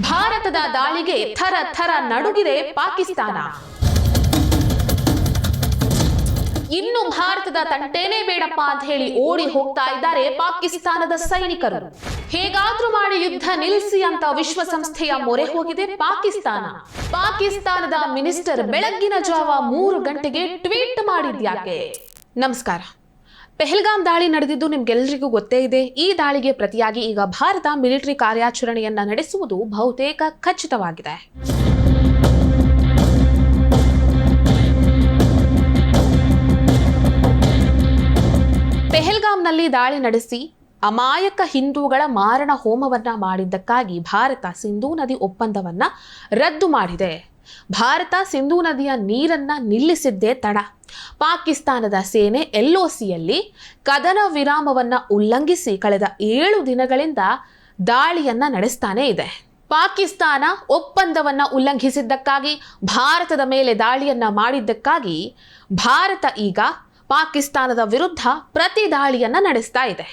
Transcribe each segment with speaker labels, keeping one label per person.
Speaker 1: ಭಾರತದ ದಾಳಿಗೆ ಥರ ಥರ ನಡುಗಿದೆ ಪಾಕಿಸ್ತಾನ. ಇನ್ನು ಭಾರತದ ತಂಟೇನೇ ಬೇಡಪ್ಪ ಅಂತ ಹೇಳಿ ಓಡಿ ಹೋಗ್ತಾ ಇದ್ದಾರೆ ಪಾಕಿಸ್ತಾನದ ಸೈನಿಕರು. ಹೇಗಾದ್ರೂ ಮಾಡಿ ಯುದ್ಧ ನಿಲ್ಲಿಸಿ ಅಂತ ವಿಶ್ವಸಂಸ್ಥೆಯ ಮೊರೆ ಹೋಗಿದೆ ಪಾಕಿಸ್ತಾನ. ಪಾಕಿಸ್ತಾನದ ಮಿನಿಸ್ಟರ್ ಬೆಳಗ್ಗಿನ ಜಾವ ಮೂರು ಗಂಟೆಗೆ ಟ್ವೀಟ್ ಮಾಡಿದ್ಯಾಕೆ? ನಮಸ್ಕಾರ. ಪೆಹಲ್ಗಾಮ್ ದಾಳಿ ನಡೆದಿದ್ದು ನಿಮ್ಗೆಲ್ಲರಿಗೂ ಗೊತ್ತೇ ಇದೆ. ಈ ದಾಳಿಗೆ ಪ್ರತಿಯಾಗಿ ಈಗ ಭಾರತ ಮಿಲಿಟರಿ ಕಾರ್ಯಾಚರಣೆಯನ್ನ ನಡೆಸುವುದು ಬಹುತೇಕ ಖಚಿತವಾಗಿದೆ. ಪೆಹಲ್ಗಾಮ್ನಲ್ಲಿ ದಾಳಿ ನಡೆಸಿ ಅಮಾಯಕ ಹಿಂದೂಗಳ ಮಾರಣ ಹೋಮವನ್ನ ಮಾಡಿದ್ದಕ್ಕಾಗಿ ಭಾರತ ಸಿಂಧೂ ನದಿ ಒಪ್ಪಂದವನ್ನ ರದ್ದು ಮಾಡಿದೆ. ಭಾರತ ಸಿಂಧೂ ನದಿಯ ನೀರನ್ನ ನಿಲ್ಲಿಸಿದ್ದೇ ತಡ. ಪಾಕಿಸ್ತಾನದ ಸೇನೆ ಎಲ್ಒಸಿಯಲ್ಲಿ ಕದನ ವಿರಾಮವನ್ನು ಉಲ್ಲಂಘಿಸಿ ಕಳೆದ ಏಳು ದಿನಗಳಿಂದ ದಾಳಿಯನ್ನು ನಡೆಸ್ತಾನೇ ಇದೆ. ಪಾಕಿಸ್ತಾನ ಒಪ್ಪಂದವನ್ನ ಉಲ್ಲಂಘಿಸಿದ್ದಕ್ಕಾಗಿ, ಭಾರತದ ಮೇಲೆ ದಾಳಿಯನ್ನು ಮಾಡಿದ್ದಕ್ಕಾಗಿ ಭಾರತ ಈಗ ಪಾಕಿಸ್ತಾನದ ವಿರುದ್ಧ ಪ್ರತಿ ದಾಳಿಯನ್ನು ನಡೆಸ್ತಾ ಇದೆ.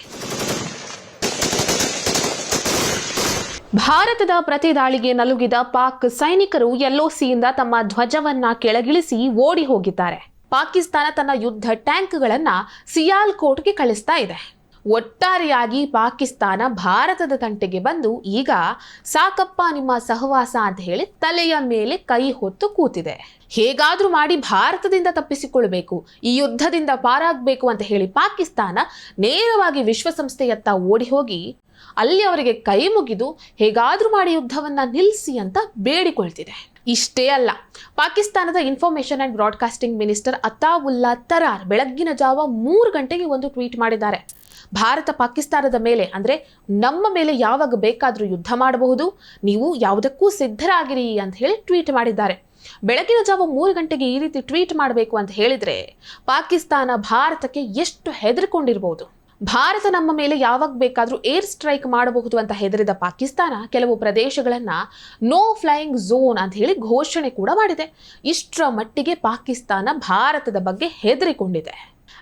Speaker 1: ಭಾರತದ ಪ್ರತಿ ದಾಳಿಗೆ ನಲುಗಿದ ಪಾಕ್ ಸೈನಿಕರು ಎಲ್ಒಸಿಯಿಂದ ತಮ್ಮ ಧ್ವಜವನ್ನ ಕೆಳಗಿಳಿಸಿ ಓಡಿ ಹೋಗಿದ್ದಾರೆ. ಪಾಕಿಸ್ತಾನ ತನ್ನ ಯುದ್ಧ ಟ್ಯಾಂಕ್ಗಳನ್ನ ಸಿಯಾಲ್ಕೋಟ್ಗೆ ಕಳಿಸ್ತಾ ಇದೆ. ಒಟ್ಟಾರೆಯಾಗಿ ಪಾಕಿಸ್ತಾನ ಭಾರತದ ತಂಟೆಗೆ ಬಂದು ಈಗ ಸಾಕಪ್ಪ ನಿಮ್ಮ ಸಹವಾಸ ಅಂತ ಹೇಳಿ ತಲೆಯ ಮೇಲೆ ಕೈ ಹೊತ್ತು ಕೂತಿದೆ. ಹೇಗಾದರೂ ಮಾಡಿ ಭಾರತದಿಂದ ತಪ್ಪಿಸಿಕೊಳ್ಬೇಕು ಈ ಯುದ್ಧದಿಂದ ಪಾರಾಗಬೇಕು ಅಂತ ಹೇಳಿ ಪಾಕಿಸ್ತಾನ ನೇರವಾಗಿ ವಿಶ್ವಸಂಸ್ಥೆಯತ್ತ ಓಡಿ ಹೋಗಿ ಅಲ್ಲಿ ಅವರಿಗೆ ಕೈ ಮುಗಿದು ಹೇಗಾದರೂ ಮಾಡಿ ಯುದ್ಧವನ್ನ ನಿಲ್ಲಿಸಿ ಅಂತ ಬೇಡಿಕೊಳ್ತಿದೆ. ಇಷ್ಟೇ ಅಲ್ಲ. ಪಾಕಿಸ್ತಾನದ information and broadcasting minister Attaullah Tarar ಬೆಳಗ್ಗಿನ ಜಾವ ಮೂರು ಗಂಟೆಗೆ ಒಂದು ಟ್ವೀಟ್ ಮಾಡಿದ್ದಾರೆ. ಭಾರತ ಪಾಕಿಸ್ತಾನದ ಮೇಲೆ ಅಂದರೆ ನಮ್ಮ ಮೇಲೆ ಯಾವಾಗ ಬೇಕಾದರೂ ಯುದ್ಧ ಮಾಡಬಹುದು. ನೀವು ಯಾವುದಕ್ಕೂ ಸಿದ್ಧರಾಗಿರಿ ಅಂತ ಹೇಳಿ ಟ್ವೀಟ್ ಮಾಡಿದ್ದಾರೆ. ಬೆಳಗಿನ ಜಾವ ಮೂರು ಗಂಟೆಗೆ ಈ ರೀತಿ ಟ್ವೀಟ್ ಮಾಡಬೇಕು ಅಂತ ಹೇಳಿದರೆ ಪಾಕಿಸ್ತಾನ ಭಾರತಕ್ಕೆ ಎಷ್ಟು ಹೆದರಿಕೊಂಡಿರ್ಬೋದು. ಭಾರತ ನಮ್ಮ ಮೇಲೆ ಯಾವಾಗ ಬೇಕಾದರೂ ಏರ್ ಸ್ಟ್ರೈಕ್ ಮಾಡಬಹುದು ಅಂತ ಹೆದರಿದ ಪಾಕಿಸ್ತಾನ ಕೆಲವು ಪ್ರದೇಶಗಳನ್ನು ನೋ ಫ್ಲೈಯಿಂಗ್ ಝೋನ್ ಅಂತ ಹೇಳಿ ಘೋಷಣೆ ಕೂಡ ಮಾಡಿದೆ. ಇಷ್ಟರ ಮಟ್ಟಿಗೆ ಪಾಕಿಸ್ತಾನ ಭಾರತದ ಬಗ್ಗೆ ಹೆದರಿಕೊಂಡಿದೆ.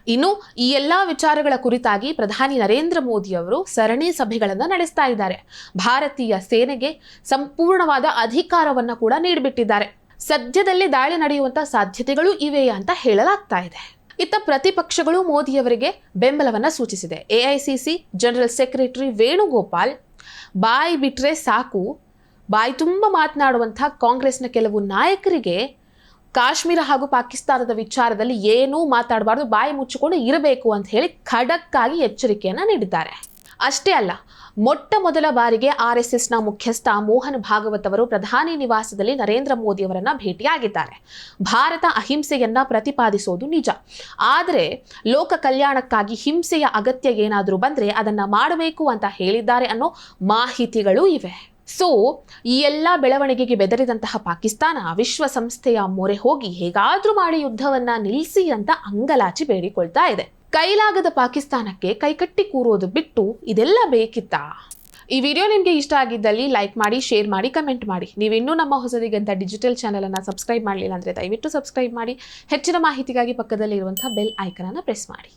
Speaker 1: ಇನ್ನು ಈ ಎಲ್ಲ ವಿಚಾರಗಳ ಕುರಿತಾಗಿ ಪ್ರಧಾನಿ ನರೇಂದ್ರ ಮೋದಿ ಅವರು ಸರಣಿ ಸಭೆಗಳನ್ನು ನಡೆಸ್ತಾ ಇದ್ದಾರೆ. ಭಾರತೀಯ ಸೇನೆಗೆ ಸಂಪೂರ್ಣವಾದ ಅಧಿಕಾರವನ್ನು ಕೂಡ ನೀಡಿಬಿಟ್ಟಿದ್ದಾರೆ. ಸದ್ಯದಲ್ಲೇ ದಾಳಿ ನಡೆಯುವಂಥ ಸಾಧ್ಯತೆಗಳು ಇವೆ ಅಂತ ಹೇಳಲಾಗ್ತಾ ಇದೆ. ಇತ್ತ ಪ್ರತಿಪಕ್ಷಗಳು ಮೋದಿಯವರಿಗೆ ಬೆಂಬಲವನ್ನು ಸೂಚಿಸಿದೆ. ಎಐಸಿಸಿ ಜನರಲ್ ಸೆಕ್ರೆಟರಿ ವೇಣುಗೋಪಾಲ್ ಬಾಯಿ ಬಿಟ್ಟರೆ ಸಾಕು, ಬಾಯಿ ತುಂಬ ಮಾತನಾಡುವಂಥ ಕಾಂಗ್ರೆಸ್ನ ಕೆಲವು ನಾಯಕರಿಗೆ ಕಾಶ್ಮೀರ ಹಾಗೂ ಪಾಕಿಸ್ತಾನದ ವಿಚಾರದಲ್ಲಿ ಏನೂ ಮಾತಾಡಬಾರ್ದು, ಬಾಯಿ ಮುಚ್ಚಿಕೊಂಡು ಇರಬೇಕು ಅಂತ ಹೇಳಿ ಖಡಕ್ಕಾಗಿ ಎಚ್ಚರಿಕೆಯನ್ನು ನೀಡಿದ್ದಾರೆ. ಅಷ್ಟೇ ಅಲ್ಲ, ಮೊಟ್ಟ ಮೊದಲ ಬಾರಿಗೆ ಆರ್ ಎಸ್ ಎಸ್ನ ಮುಖ್ಯಸ್ಥ ಮೋಹನ್ ಭಾಗವತ್ ಅವರು ಪ್ರಧಾನಿ ನಿವಾಸದಲ್ಲಿ ನರೇಂದ್ರ ಮೋದಿ ಅವರನ್ನ ಭೇಟಿಯಾಗಿದ್ದಾರೆ. ಭಾರತ ಅಹಿಂಸೆಯನ್ನ ಪ್ರತಿಪಾದಿಸೋದು ನಿಜ. ಆದರೆ ಲೋಕ ಕಲ್ಯಾಣಕ್ಕಾಗಿ ಹಿಂಸೆಯ ಅಗತ್ಯ ಏನಾದರೂ ಬಂದರೆ ಅದನ್ನ ಮಾಡಬೇಕು ಅಂತ ಹೇಳಿದ್ದಾರೆ ಅನ್ನೋ ಮಾಹಿತಿಗಳು ಇವೆ. ಸೊ ಈ ಎಲ್ಲ ಬೆಳವಣಿಗೆಗೆ ಬೆದರಿದಂತಹ ಪಾಕಿಸ್ತಾನ ವಿಶ್ವಸಂಸ್ಥೆಯ ಮೊರೆ ಹೋಗಿ ಹೇಗಾದರೂ ಮಾಡಿ ಯುದ್ಧವನ್ನ ನಿಲ್ಲಿಸಿ ಅಂತ ಅಂಗಲಾಚಿ ಬೇಡಿಕೊಳ್ತಾ ಇದೆ. ಕೈಲಾಗದ ಪಾಕಿಸ್ತಾನಕ್ಕೆ ಕೈಕಟ್ಟಿ ಕೂರೋದು ಬಿಟ್ಟು ಇದೆಲ್ಲ ಬೇಕಿತ್ತಾ? ಈ ವಿಡಿಯೋ ನಿಮಗೆ ಇಷ್ಟ ಆಗಿದ್ದಲ್ಲಿ ಲೈಕ್ ಮಾಡಿ ಶೇರ್ ಮಾಡಿ ಕಮೆಂಟ್ ಮಾಡಿ. ನೀವಿನ್ನೂ ನಮ್ಮ ಹೊಸದಿಗಂತ ಡಿಜಿಟಲ್ ಚಾನಲನ್ನು ಸಬ್ಸ್ಕ್ರೈಬ್ ಮಾಡಲಿಲ್ಲ ಅಂದರೆ ದಯವಿಟ್ಟು ಸಬ್ಸ್ಕ್ರೈಬ್ ಮಾಡಿ. ಹೆಚ್ಚಿನ ಮಾಹಿತಿಗಾಗಿ ಪಕ್ಕದಲ್ಲಿರುವಂಥ ಬೆಲ್ ಐಕನನ್ನು ಪ್ರೆಸ್ ಮಾಡಿ.